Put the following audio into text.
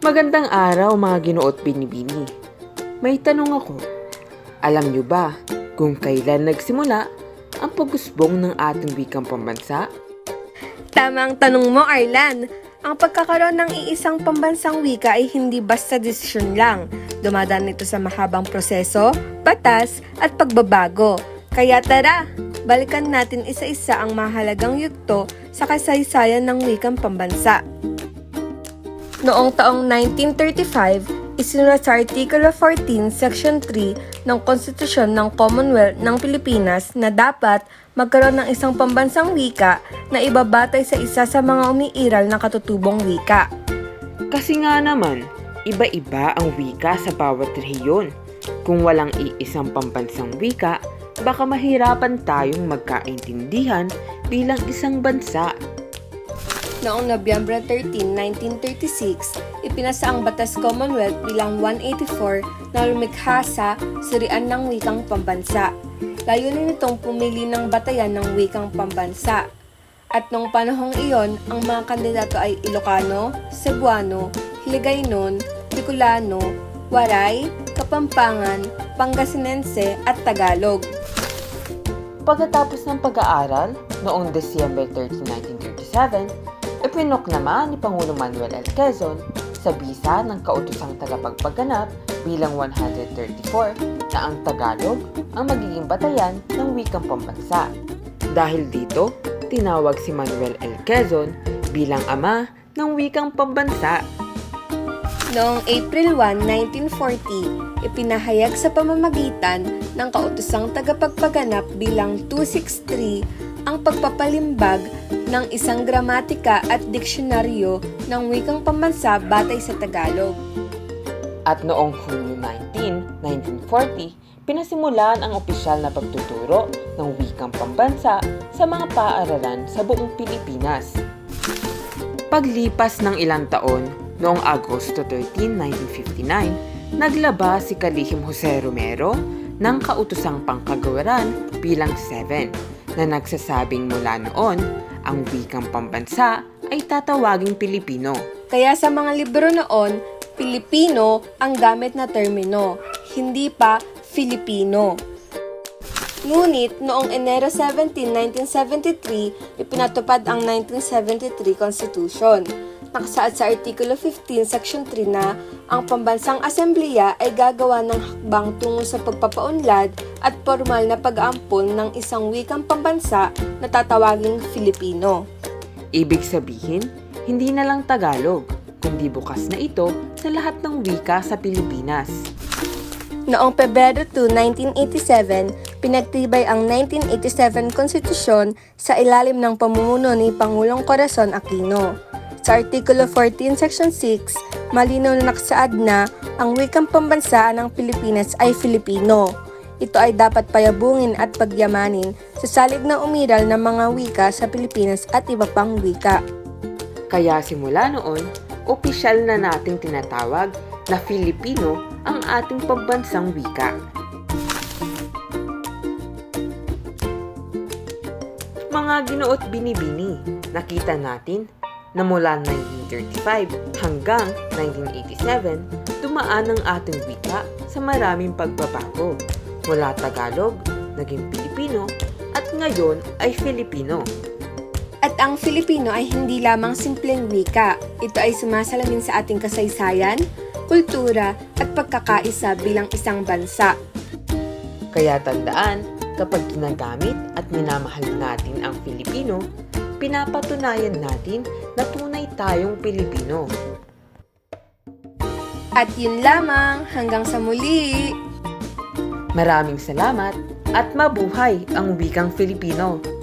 Magandang araw mga ginuot binibini. May tanong ako. Alam niyo ba kung kailan nagsimula ang pagusbong ng ating wikang pambansa? Tamang tanong mo, Arlan. Ang pagkakaroon ng iisang pambansang wika ay hindi basta desisyon lang. Dumadaan ito sa mahabang proseso, batas, at pagbabago. Kaya tara, balikan natin isa-isa ang mahalagang yugto sa kasaysayan ng wikang pambansa. Noong taong 1935, isinulat sa Artikulo 14, Section 3 ng Konstitusyon ng Commonwealth ng Pilipinas na dapat magkaroon ng isang pambansang wika na ibabatay sa isa sa mga umiiral na katutubong wika. Kasi nga naman, iba-iba ang wika sa bawat rehiyon. Kung walang iisang pambansang wika, baka mahirapan tayong magkaintindihan bilang isang bansa. Noong Nobyembre 13, 1936, ipinasa ang Batas Commonwealth bilang 184 na lumikha sa Surian ng Wikang Pambansa. Layunin nitong pumili ng batayan ng wikang pambansa. At noong panahong iyon, ang mga kandidato ay Ilocano, Cebuano, Hiligaynon, Bicolano, Waray, Kapampangan, Pangasinense at Tagalog. Pagkatapos ng pag-aaral, noong December 13, 1937, ipinoklama ni Pangulong Manuel L. Quezon sa bisa ng kautosang tagapagpaganap bilang 134 na ang Tagalog ang magiging batayan ng wikang pambansa. Dahil dito, tinawag si Manuel L. Quezon bilang ama ng wikang pambansa. Noong April 1, 1940, ipinahayag sa pamamagitan ng kautosang tagapagpaganap bilang 263 ang pagpapalimbag ng isang gramatika at diksyonaryo ng wikang pambansa batay sa Tagalog. At noong Hulyo 19, 1940, pinasimulan ang opisyal na pagtuturo ng wikang pambansa sa mga paaralan sa buong Pilipinas. Paglipas ng ilang taon, noong Agosto 13, 1959, naglaba si Kalihim Jose Romero ng kautosang pangkagawaran bilang 7 na nagsasabing mula noon, ang wikang pambansa ay tatawaging Pilipino. Kaya sa mga libro noon, Pilipino ang gamit na termino, hindi pa Filipino. Ngunit noong Enero 17, 1973, ipinatupad ang 1973 Constitution. Nakasaad sa Artikulo 15, Section 3 na ang Pambansang Asembleya ay gagawa ng hakbang tungo sa pagpapaunlad at formal na pag-aampon ng isang wikang pambansa na tatawaging Filipino. Ibig sabihin, hindi na lang Tagalog, kundi bukas na ito sa lahat ng wika sa Pilipinas. Noong Pebrero 2, 1987, pinagtibay ang 1987 Konstitusyon sa ilalim ng pamumuno ni Pangulong Corazon Aquino. Sa Artikulo 14, Section 6, malinaw na nakasaad na ang wikang pambansa ng Pilipinas ay Filipino. Ito ay dapat payabungin at pagyamanin sa salig na umiral ng mga wika sa Pilipinas at iba pang wika. Kaya simula noon, opisyal na nating tinatawag na Filipino ang ating pambansang wika. Mga ginuot binibini, nakita natin na mula 1935 hanggang 1987, dumaan ang ating wika sa maraming pagbabago. Mula Tagalog, naging Pilipino, at ngayon ay Filipino. At ang Filipino ay hindi lamang simpleng wika. Ito ay sumasalamin sa ating kasaysayan, kultura at pagkakaisa bilang isang bansa. Kaya tandaan, kapag ginagamit at minamahal natin ang Filipino, pinapatunayan natin na tunay tayong Pilipino. At yun lamang, hanggang sa muli! Maraming salamat at mabuhay ang wikang Filipino!